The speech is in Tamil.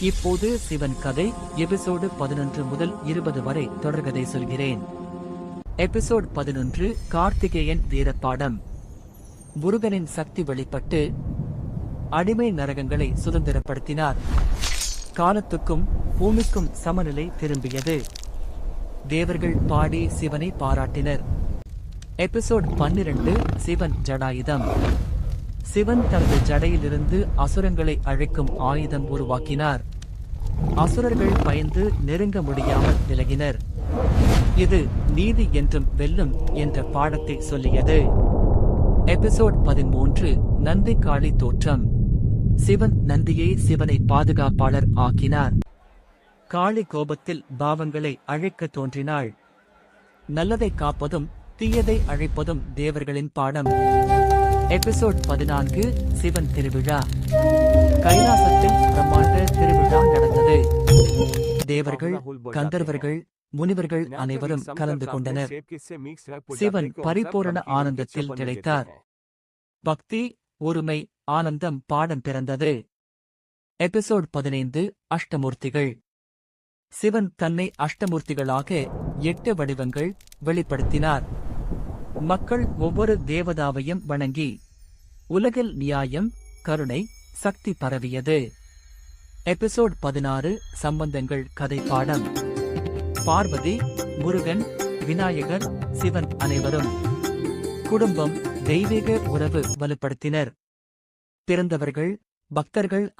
இப்போது சிவன் கதை எபிசோடு பதினொன்று முதல் இருபது வரை தொடர்கதை சொல்கிறேன். எபிசோட் பதினொன்று கார்த்திகேயன் வீரப்பாடம். முருகனின் சக்தி வெளிப்பட்டு அடிமை நரகங்களை சுதந்திரப்படுத்தினார். காலத்துக்கும் பூமிக்கும் சமநிலை திரும்பியது. தேவர்கள் பாடி சிவனை பாராட்டினர். எபிசோட் பன்னிரண்டு சிவன் ஜடாயுதம். சிவன் தனது ஜடையிலிருந்து அசுரங்களை அழைக்கும் ஆயுதம் உருவாக்கினார். அசுரர்கள் பயந்து நெருங்க முடியாமல் விலகினர். இது நீதி என்றும் வெல்லும் என்ற பாடத்தை சொல்லியது. எபிசோட் பதிமூன்று நந்தி காளி தோற்றம். சிவன் நந்தியை சிவனை பாதுகாப்பாளர் ஆக்கினார். காளி கோபத்தில் பாவங்களை அழைக்க தோன்றினாள். நல்லதை காப்பதும் தீயதை அழைப்பதும் தேவர்களின் பாடம். எபிசோட் பதினான்கு சிவன் திருவிழா. கைலாசத்தில் பிரம்மாண்ட திருவிழா நடந்தது. தேவர்கள் கந்தர்வர்கள் முனிவர்கள் அனைவரும் கலந்து கொண்டனர். சிவன் பரிபூரண ஆனந்தத்தில் திளைத்தார். பக்தி ஒருமை ஆனந்தம் பாடம் பிறந்தது. எபிசோட் பதினைந்து அஷ்டமூர்த்திகள். சிவன் தன்னை அஷ்டமூர்த்திகளாக எட்டு வடிவங்கள் வெளிப்படுத்தினார். மக்கள் ஒவ்வொரு தேவதாவையும் வணங்கி உலகில் நியாயம் கருணை சக்தி பரவியது. எபிசோட் பதினாறு சம்பந்தங்கள் கதை பாடம். பார்வதி முருகன் விநாயகர் சிவன் அனைவரும். குடும்பம் தெய்வீக உறவு வலுப்படுத்தினர். பிறந்தவர்கள் பக்தர்கள்